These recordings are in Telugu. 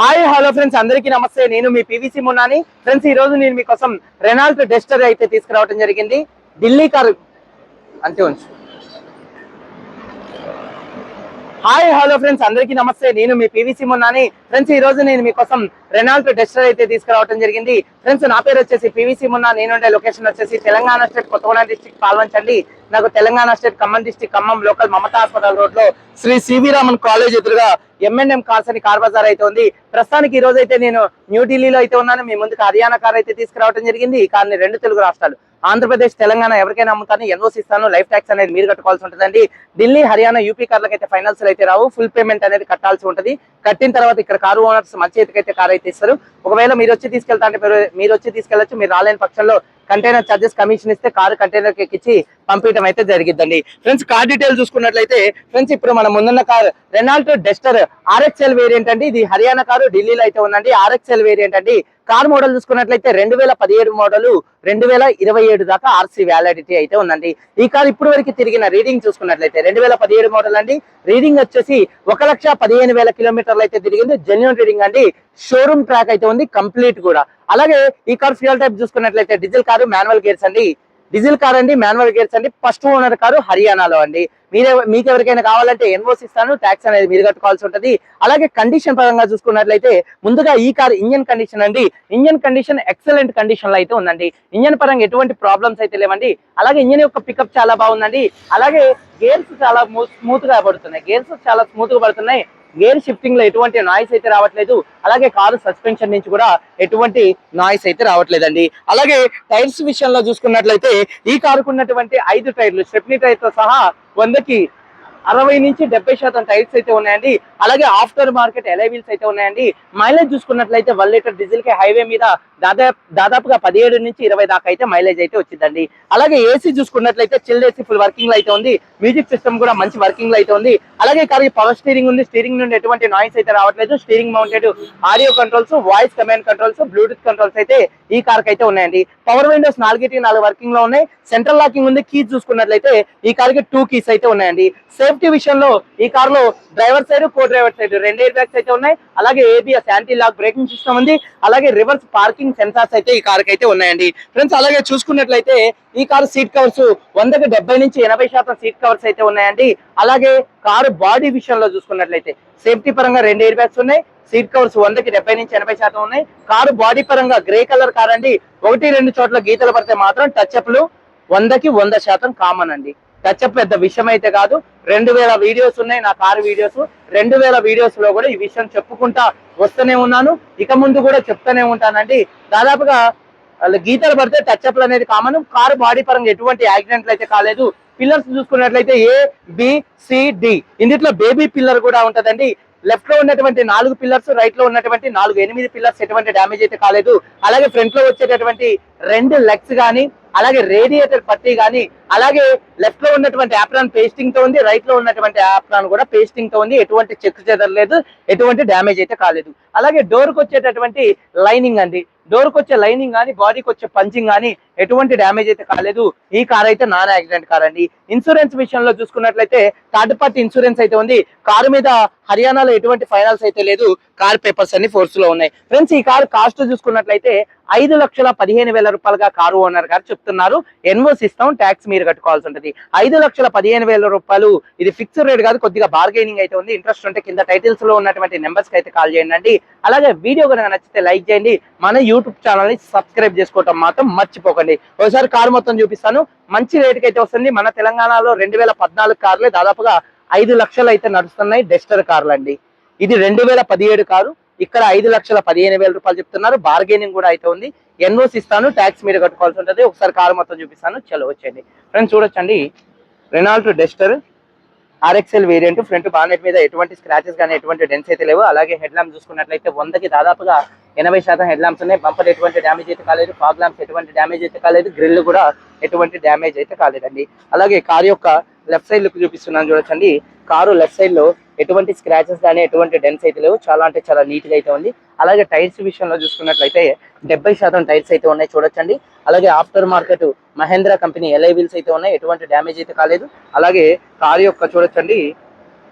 హాయ్ హలో ఫ్రెండ్స్ అందరికీ నమస్తే. నేను మీ పివిసి మున్నాని. ఫ్రెండ్స్ ఈ రోజు నేను మీకోసం రెనాల్ట్ డెస్టర్ అయితే తీసుకురావడం జరిగింది. ఢిల్లీ కారు అంతే ఉంచు. హాయ్ హలో ఫ్రెండ్స్ అందరికీ నమస్తే. నేను మీ పివిసి మున్నాని ఫ్రెండ్స్ ఈ రోజు నేను మీకోసం రెనాల్ట్ డెస్టర్ అయితే తీసుకురావడం జరిగింది. ఫ్రెండ్స్ నా పేరు వచ్చేసి పివిసి మున్నా నేను ఉండే లొకేషన్ వచ్చేసి తెలంగాణ స్టేట్ కొత్తగూడెం డిస్టిక్ పాల్వంచండి. నాకు Telangana state Khammam district Khammam local Mamata hospital రోడ్లో Shri C V Raman college ఎదురుగా ఎంఎన్ఎం కార్స్ అని కార్ బజార్ అయితే ఉంది. ప్రస్తుతానికి ఈ రోజు అయితే నేను న్యూఢిల్లీలో అయితే ఉన్నాను. మీ ముందుకు హర్యానా కార్ అయితే తీసుకురావడం జరిగింది. ఈ కార్ని రెండు తెలుగు రాష్ట్రాలు ఆంధ్రప్రదేశ్ తెలంగాణ ఎవరికైనా అమ్ముతాను ఎన్ఓసి ఇస్తాను లైఫ్ ట్యాక్స్ అనేది మీరు కట్టుకోవాల్సి ఉంటుందండి. ఢిల్లీ హర్యానా యూపీ కార్లకు అయితే ఫైనాన్స్ అయితే రావు. ఫుల్ పేమెంట్ అనేది కట్టాల్సి ఉంటుంది. కట్టిన తర్వాత ఇక్కడ కారు ఓనర్స్ మంచి చేతికైతే కార్ అయితే ఇస్తారు. ఒకవేళ మీరు వచ్చి తీసుకెళ్తా అంటే మీరు వచ్చి తీసుకెళ్ళొచ్చు మీరు రాలేని పక్షంలో కంటైనర్ చార్జెస్ కమిషన్ ఇస్తే కారు కంటైనర్ ఎక్కించి పంపించడం అయితే జరిగిద్దండి. ఫ్రెండ్స్ కార్ డీటెయిల్ చూసుకున్నట్లయితే ఫ్రెండ్స్ ఇప్పుడు మన ముందున్న car Renault Duster RXL variant అండి. ఇది హర్యానా కారు ఢిల్లీలో అయితే ఉందండి. ఆర్ఎక్స్ఎల్ వేరియంట్ అండి. కార్ మోడల్ చూసుకున్నట్లయితే రెండు వేల పదిహేడు మోడల్ రెండు వేల ఇరవై ఏడు దాకా ఆర్సీ వ్యాలిడిటీ అయితే ఉందండి. ఈ కార్ ఇప్పుడు వరకు తిరిగిన రీడింగ్ చూసుకున్నట్లయితే రెండు వేల పదిహేడు మోడల్ అండి. రీడింగ్ వచ్చేసి ఒక లక్ష పదిహేను వేల కిలోమీటర్లు అయితే తిరిగింది. జెన్యున్ రీడింగ్ అండి. షోరూమ్ ట్రాక్ అయితే ఉంది కంప్లీట్ కూడా. అలాగే ఈ కార్ ఫ్యూయల్ టైప్ చూసుకున్నట్లయితే డీజిల్ కారు మాన్యువల్ గేర్స్ అండి. డీజిల్ కార్ అండి మాన్యువల్ గేర్స్ అండి ఫస్ట్ ఓనర్ కారు హర్యానాలో అండి. మీరే మీకు ఎవరికైనా కావాలంటే ఎన్ఓసి ఇస్తాను ట్యాక్స్ అనేది మీరు కట్టుకోవాల్సి ఉంటుంది. అలాగే కండిషన్ పరంగా చూసుకున్నట్లయితే ముందుగా ఈ కార్ ఇంజన్ కండిషన్ అండి. ఇంజన్ కండిషన్ ఎక్సలెంట్ కండిషన్లో అయితే ఉందండి. ఇంజన్ పరంగా ఎటువంటి ప్రాబ్లమ్స్ అయితే లేవండి. అలాగే ఇంజన్ యొక్క పికప్ చాలా బాగుందండి. అలాగే గేర్స్ చాలా స్మూత్గా పడుతున్నాయి. గేర్స్ చాలా స్మూత్గా పడుతున్నాయి. గేర్ షిఫ్టింగ్లో ఎటువంటి నాయిస్ అయితే రావట్లేదు. అలాగే కారు సస్పెన్షన్ నుంచి కూడా ఎటువంటి నాయిస్ అయితే రావట్లేదండి. అలాగే టైర్స్ విషయంలో చూసుకున్నట్లయితే ఈ కారుకున్నటువంటి ఐదు టైర్లు స్టెప్నీ టైర్తో సహా వందకి అరవై నుంచి డెబ్బై శాతం టైర్స్ అయితే ఉన్నాయండి. అలాగే ఆఫ్టర్ మార్కెట్ ఎలైవీల్స్ అయితే ఉన్నాయండి. మైలేజ్ చూసుకున్నట్లయితే వన్ లీటర్ డీజిల్కి హైవే మీద దాదాపు దాదాపుగా పదిహేడు నుంచి ఇరవై దాకా అయితే మైలేజ్ అయితే వచ్చిందండి. అలాగే ఏసీ చూసుకున్నట్లయితే చిల్డ్ ఏసీ ఫుల్ వర్కింగ్లో అయితే ఉంది. మ్యూజిక్ సిస్టమ్ కూడా మంచి వర్కింగ్లో అయితే ఉంది. అలాగే కానీ పవర్ స్టీరింగ్ ఉంది. స్టీరింగ్ నుండి ఎటువంటి నాయిస్ అయితే రావట్లేదు. Steering mounted audio controls voice command controls Bluetooth controls అయితే ఈ కార్ అయితే ఉన్నాయండి. పవర్ విండోస్ నాలుగిటి నాలుగు వర్కింగ్లో ఉన్నాయి. సెంట్రల్ లాకింగ్ ఉంది. కీస్ చూసుకున్నట్లయితే ఈ కార్కి టూ కీస్ అయితే ఉన్నాయండి. సేఫ్టీ విషయంలో ఈ కార్లో driver side co driver side రెండు ఎయిర్ బ్యాగ్స్ అయితే ఉన్నాయి. అలాగే ABS anti lock braking system ఉంది. అలాగే రివర్స్ పార్కింగ్ సెన్సార్స్ అయితే ఈ కార్ అయితే ఉన్నాయండి. ఫ్రెండ్స్ అలాగే చూసుకున్నట్లయితే ఈ కారు సీట్ కవర్స్ వందకి డెబ్బై నుంచి ఎనభై శాతం సీట్ కవర్స్ అయితే ఉన్నాయండి. అలాగే కారు బాడీ విషయంలో చూసుకున్నట్లయితే సేఫ్టీ పరంగా రెండు ఎయిర్ బ్యాగ్స్ ఉన్నాయి. సీట్ కవర్స్ వందకి డెబ్బై నుంచి ఎనభై శాతం ఉన్నాయి. కారు బాడీ పరంగా గ్రే కలర్ కార్ అండి. ఒకటి రెండు చోట్ల గీతలు పడితే మాత్రం టచ్ అప్లు వందకి వంద శాతం కామన్ అండి. టచ్ అప్ పెద్ద విషయం అయితే కాదు. రెండు వేల వీడియోస్ ఉన్నాయి నా కారు వీడియోస్ రెండు వేల వీడియోస్లో కూడా ఈ విషయం చెప్పుకుంటా వస్తూనే ఉన్నాను. ఇక ముందు కూడా చెప్తూనే ఉంటానండి. దాదాపుగా గీతలు పడితే టచ్ అప్లు అనేది కామన్ కారు బాడీ పరంగా ఎటువంటి యాక్సిడెంట్లు అయితే కాలేదు. పిల్లర్స్ చూసుకున్నట్లయితే A B C D C ఇందులో బేబీ పిల్లర్ కూడా ఉంటదండి. లెఫ్ట్లో ఉన్నటువంటి నాలుగు పిల్లర్స్ రైట్లో ఉన్నటువంటి నాలుగు ఎనిమిది పిల్లర్స్ ఎటువంటి డ్యామేజ్ అయితే కాలేదు. అలాగే ఫ్రంట్లో వచ్చేటటువంటి రెండు లెగ్స్ కానీ అలాగే రేడియేటర్ పట్టీ కానీ అలాగే లెఫ్ట్లో ఉన్నటువంటి యాప్రాన్ పేస్టింగ్తో ఉంది రైట్లో ఉన్నటువంటి యాప్రాన్ కూడా పేస్టింగ్తో ఉంది. ఎటువంటి చెక్ చెదరలేదు ఎటువంటి డ్యామేజ్ అయితే కాలేదు. అలాగే డోర్కు వచ్చేటటువంటి లైనింగ్ అండి. డోర్కు వచ్చే లైనింగ్ కానీ బాడీకి వచ్చే పంచింగ్ కానీ ఎటువంటి డ్యామేజ్ అయితే కాలేదు. ఈ కార్ అయితే నాన్ యాక్సిడెంట్ కార్ అండి. ఇన్సూరెన్స్ విషయంలో చూసుకున్నట్లయితే థర్డ్ పార్టీ ఇన్సూరెన్స్ అయితే ఉంది. కారు మీద హర్యానాలో ఎటువంటి ఫైనాన్స్ అయితే లేదు. కార్ పేపర్స్ అన్ని ఫోర్స్లో ఉన్నాయి. ఫ్రెండ్స్ ఈ కార్ కాస్ట్ చూసుకున్నట్లయితే ఐదు లక్షల పదిహేను వేల రూపాయలుగా కారు ఓనర్ గారు చెప్తున్నారు. ఎన్ఓస్ ఇస్తాం ట్యాక్స్ మీరు కట్టుకోవాల్సి ఉంటుంది. ఐదు లక్షల పదిహేను వేల రూపాయలు ఇది ఫిక్స్డ్ రేట్ కాదు కొద్దిగా బార్గెనింగ్ అయితే ఉంది. ఇంట్రెస్ట్ ఉంటే కింద టైటిల్స్లో ఉన్నటువంటి నెంబర్స్కి అయితే కాల్ చేయండి అలాగే వీడియో కనుక నచ్చితే లైక్ చేయండి. మన యూట్యూబ్ ఛానల్ని సబ్స్క్రైబ్ చేసుకోవటం మాత్రం మర్చిపోకండి. ఒకసారి కారు మొత్తం చూపిస్తాను. మంచి రేటుకి అయితే వస్తుంది. మన తెలంగాణలో రెండు వేల పద్నాలుగు కార్లే దాదాపుగా ఐదు లక్షలు అయితే నడుస్తున్నాయి డెస్టర్ కార్లు అండి. ఇది రెండు వేల పదిహేడు కారు. ఇక్కడ ఐదు లక్షల పదిహేను వేల రూపాయలు చెప్తున్నారు. బార్గెనింగ్ కూడా అయితే ఉంది. ఎన్ఓస్ ఇస్తాను. ట్యాక్స్ మీరు కట్టుకోవాల్సి ఉంటుంది. ఒకసారి కారు మొత్తం చూపిస్తాను. చలో వచ్చేయండి. ఫ్రెండ్స్ చూడొచ్చండి. Renault Duster RXL variant front bonnet మీద ఎటువంటి స్క్రాచెస్ కానీ ఎటువంటి డెన్స్ అయితే లేవు. అలాగే హెడ్ ల్యాంప్ చూసుకున్నట్లయితే వందకి దాదాపుగా ఎనభై శాతం హెడ్ ల్యాంప్స్ ఉన్నాయి. బంపర్ ఎటువంటి డ్యామేజ్ అయితే కాలేదు. ఫాగ్ ల్యాంప్స్ ఎటువంటి డ్యామేజ్ అయితే కాలేదు. గ్రిల్ కూడా ఎటువంటి డ్యామేజ్ అయితే కాలేదండి. అలాగే కార్ యొక్క లెఫ్ట్ సైడ్ లుక్ చూపిస్తున్నాను చూడొచ్చండి. కారు లెఫ్ట్ సైడ్లో ఎటువంటి స్క్రాచెస్ కానీ ఎటువంటి డెన్స్ అయితే లేవు. చాలా అంటే చాలా నీట్గా అయితే ఉంది. అలాగే టైర్స్ విషయంలో చూసుకున్నట్లయితే డెబ్బై శాతం టైర్స్ అయితే ఉన్నాయి చూడొచ్చండి. అలాగే after market Mahindra company alloy wheels అయితే ఉన్నాయి. ఎటువంటి డ్యామేజ్ అయితే కాలేదు. అలాగే కారు యొక్క చూడొచ్చండి.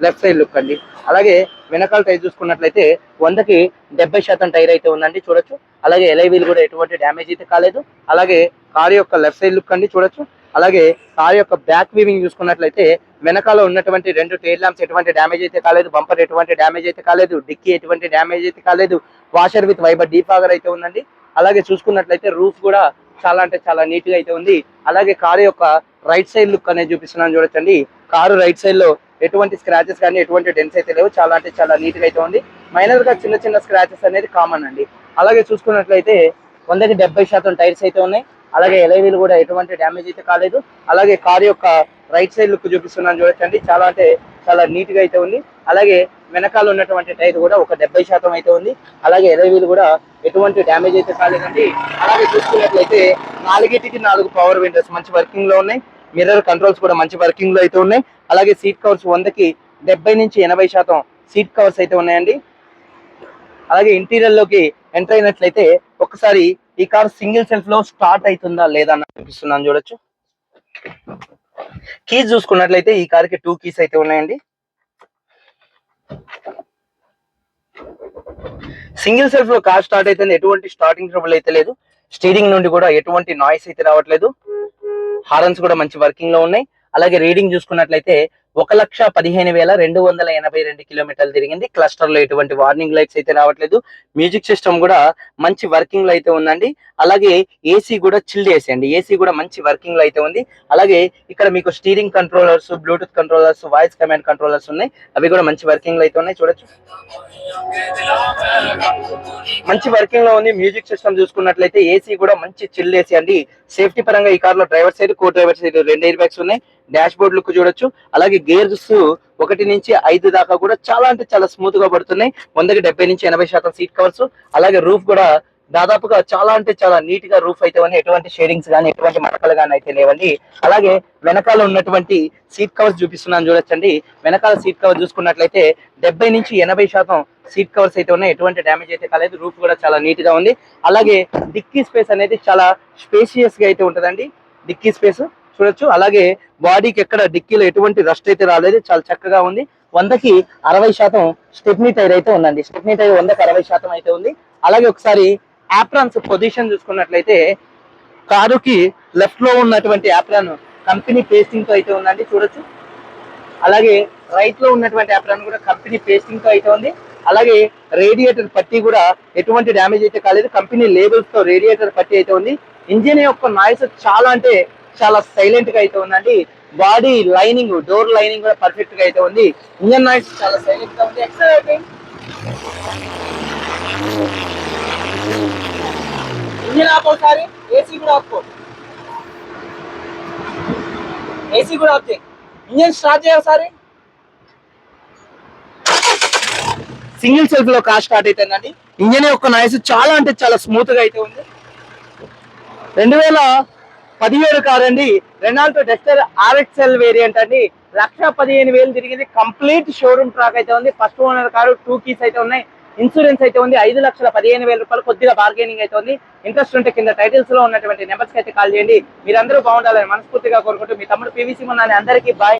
లెఫ్ట్ సైడ్ లుక్ అండి. అలాగే వెనకాల టైర్ చూసుకున్నట్లయితే వందకి డెబ్బై శాతం టైర్ అయితే ఉందండి చూడొచ్చు. అలాగే ఎల్ఐ వీల్ కూడా ఎటువంటి డ్యామేజ్ అయితే కాలేదు. అలాగే కారు యొక్క లెఫ్ట్ సైడ్ లుక్ అండి చూడొచ్చు. అలాగే కార్ యొక్క బ్యాక్ వీవింగ్ చూసుకున్నట్లయితే వెనకాల ఉన్నటువంటి రెండు టైర్ ల్యాంప్స్ ఎటువంటి డ్యామేజ్ అయితే కాలేదు బంపర్ ఎటువంటి డ్యామేజ్ అయితే కాలేదు డిక్కీ ఎటువంటి డ్యామేజ్ అయితే కాలేదు వాషర్ విత్ వైబర్ డీపాగర్ అయితే ఉందండి. అలాగే చూసుకున్నట్లయితే రూఫ్ కూడా చాలా అంటే చాలా నీట్గా అయితే ఉంది. అలాగే కారు యొక్క రైట్ సైడ్ లుక్ అనేది చూపిస్తున్నాను చూడొచ్చండి. కారు రైట్ సైడ్లో ఎటువంటి స్క్రాచెస్ కానీ ఎటువంటి డెన్స్ అయితే లేవు. చాలా అంటే చాలా నీట్గా అయితే ఉంది. మైనర్గా చిన్న చిన్న స్క్రాచెస్ అనేది కామన్ అండి. అలాగే చూసుకున్నట్లయితే వందకి డెబ్బై శాతం టైర్స్ అయితే ఉన్నాయి. అలాగే ఎలైవీలు కూడా ఎటువంటి డ్యామేజ్ అయితే కాలేదు. అలాగే కారు యొక్క రైట్ సైడ్ లుక్ చూపిస్తున్నాను చూడొచ్చండి చాలా అంటే చాలా నీట్గా అయితే ఉంది. అలాగే వెనకాల ఉన్నటువంటి టైర్ కూడా ఒక డెబ్బై శాతం అయితే ఉంది. అలాగే ఎలైవీలు కూడా ఎటువంటి డ్యామేజ్ అయితే కాలేదండి. అలాగే చూసుకున్నట్లయితే నాలుగిటికి నాలుగు పవర్ విండోస్ మంచి వర్కింగ్లో ఉన్నాయి. మిర్రర్ కంట్రోల్స్ కూడా మంచి వర్కింగ్లో అయితే ఉన్నాయి. అలాగే సీట్ కవర్స్ వందకి డెబ్బై నుంచి ఎనభై శాతం సీట్ కవర్స్ అయితే ఉన్నాయండి. అలాగే ఇంటీరియర్లోకి ఎంటర్ అయినట్లయితే ఒకసారి ఈ కార్ సింగిల్ సెల్ఫ్లో స్టార్ట్ అవుతుందా లేదా అని చూపిస్తున్నాను చూడొచ్చు. కీస్ చూసుకున్నట్లయితే ఈ కార్కి టూ కీస్ అయితే ఉన్నాయండి. సింగిల్ సెల్ఫ్లో కార్ స్టార్ట్ అయితే ఎటువంటి స్టార్టింగ్ ట్రబుల్ అయితే లేదు. స్టీరింగ్ నుండి కూడా ఎటువంటి నాయిస్ అయితే రావట్లేదు. హారన్స్ కూడా మంచి వర్కింగ్లో ఉన్నాయి. అలాగే రీడింగ్ చూసుకున్నట్లయితే ఒక లక్ష పదిహేను వేల రెండు వందల ఎనభై రెండు కిలోమీటర్లు తిరిగింది. క్లస్టర్లో ఎటువంటి వార్నింగ్ లైట్స్ అయితే రావట్లేదు. మ్యూజిక్ సిస్టమ్ కూడా మంచి వర్కింగ్లో అయితే ఉందండి. అలాగే ఏసీ కూడా చిల్డ్ ఏసీ అండి. ఏసీ కూడా మంచి వర్కింగ్లో అయితే ఉంది. అలాగే ఇక్కడ మీకు steering controllers Bluetooth controllers voice command controllers ఉన్నాయి. అవి కూడా మంచి వర్కింగ్లో అయితే ఉన్నాయి. చూడొచ్చు. మంచి వర్కింగ్లో ఉంది మ్యూజిక్ సిస్టమ్ చూసుకున్నట్లయితే ఏసీ కూడా మంచి చిల్ ఏసీ అండి. సేఫ్టీ పరంగా ఈ కార్లో driver side co driver side రెండు ఎయిర్ బ్యాగ్స్ ఉన్నాయి. డాష్ బోర్డ్ లుక్ చూడొచ్చు. అలాగే గేర్స్ ఒకటి నుంచి ఐదు దాకా కూడా చాలా అంటే చాలా స్మూత్గా పడుతున్నాయి. వందకి డెబ్బై నుంచి ఎనభై శాతం సీట్ కవర్స్ అలాగే రూఫ్ కూడా దాదాపుగా చాలా అంటే చాలా నీట్గా రూఫ్ అయితే ఉంది ఎటువంటి షేడింగ్స్ కానీ ఎటువంటి మడకలు కానీ అయితే లేవండి. అలాగే వెనకాల ఉన్నటువంటి సీట్ కవర్స్ చూపిస్తున్నాను చూడొచ్చండి. వెనకాల సీట్ కవర్ చూసుకున్నట్లయితే డెబ్బై నుంచి ఎనభై శాతం సీట్ కవర్స్ అయితే ఉన్నాయి. ఎటువంటి డ్యామేజ్ అయితే కాలేదు. రూఫ్ కూడా చాలా నీట్గా ఉంది. అలాగే డిక్కీ స్పేస్ అనేది చాలా స్పేసియస్గా అయితే ఉంటదండి. డిక్కీ స్పేస్ చూడొచ్చు. అలాగే బాడీకి ఎక్కడ డిక్కీలో ఎటువంటి రస్ట్ అయితే రాలేదు. చాలా చక్కగా ఉంది. వందకి అరవై శాతం స్టెప్నీ టైర్ అయితే ఉందండి. స్టెప్నీ టైర్ వందకి అరవై శాతం అయితే ఉంది. అలాగే ఒకసారి యాప్రాన్స్ పొజిషన్ చూసుకున్నట్లయితే కారుకి లెఫ్ట్లో ఉన్నటువంటి యాప్రాన్ కంపెనీ పేస్టింగ్తో అయితే ఉందండి చూడొచ్చు. అలాగే రైట్లో ఉన్నటువంటి యాప్రాన్ కూడా కంపెనీ పేస్టింగ్తో అయితే ఉంది. అలాగే రేడియేటర్ పట్టి కూడా ఎటువంటి డ్యామేజ్ అయితే కాలేదు. కంపెనీ లేబుల్స్తో రేడియేటర్ పట్టి అయితే ఉంది. ఇంజిన్ యొక్క నాయిస్ చాలా అంటే చాలా సైలెంట్గా అయితే ఉందండి. బాడీ లైనింగ్ డోర్ లైనింగ్ కూడా పర్ఫెక్ట్గా అయితే ఉంది. ఇంజన్ నాయిస్ చాలా సైలెంట్గా ఉంది. ఎక్సలెంట్ ఇంజిన్ ఆపు ఒకసారి? ఏసీ కూడా ఆపు. ఏసీ కూడా ఆపు. చేయి. ఇంజిన్ స్టార్ట్ చేయ ఒకసారి. సింగిల్ సెల్ఫ్లో కార్ స్టార్ట్ అవుతుందండి ఇంజిన్ యొక్క నాయిస్ చాలా అంటే చాలా స్మూత్గా అయితే ఉంది. రెండు వేల పదిహేడు కార్ అండి. రెనాల్టో డెస్టర్ ఆర్ఎక్స్ఎల్ వేరియంట్ అండి. లక్ష పదిహేను వేలు తిరిగింది. కంప్లీట్ షోరూమ్ ట్రాక్ అయితే ఉంది. First owner car two keys అయితే ఉన్నాయి. ఇన్సూరెన్స్ అయితే ఉంది. ఐదు లక్షల పదిహేను వేల రూపాయలు కొద్దిగా బార్గెనింగ్ అయితే ఉంది. ఇంట్రెస్ట్ ఉంటే కింద టైటిల్స్లో ఉన్నటువంటి నెంబర్స్ అయితే కాల్ చేయండి. మీరందరూ బాగుండాలని మనస్ఫూర్తిగా కోరుకుంటూ మీ తమ్ముడు పివిసి మొన్న అందరికీ బాయ్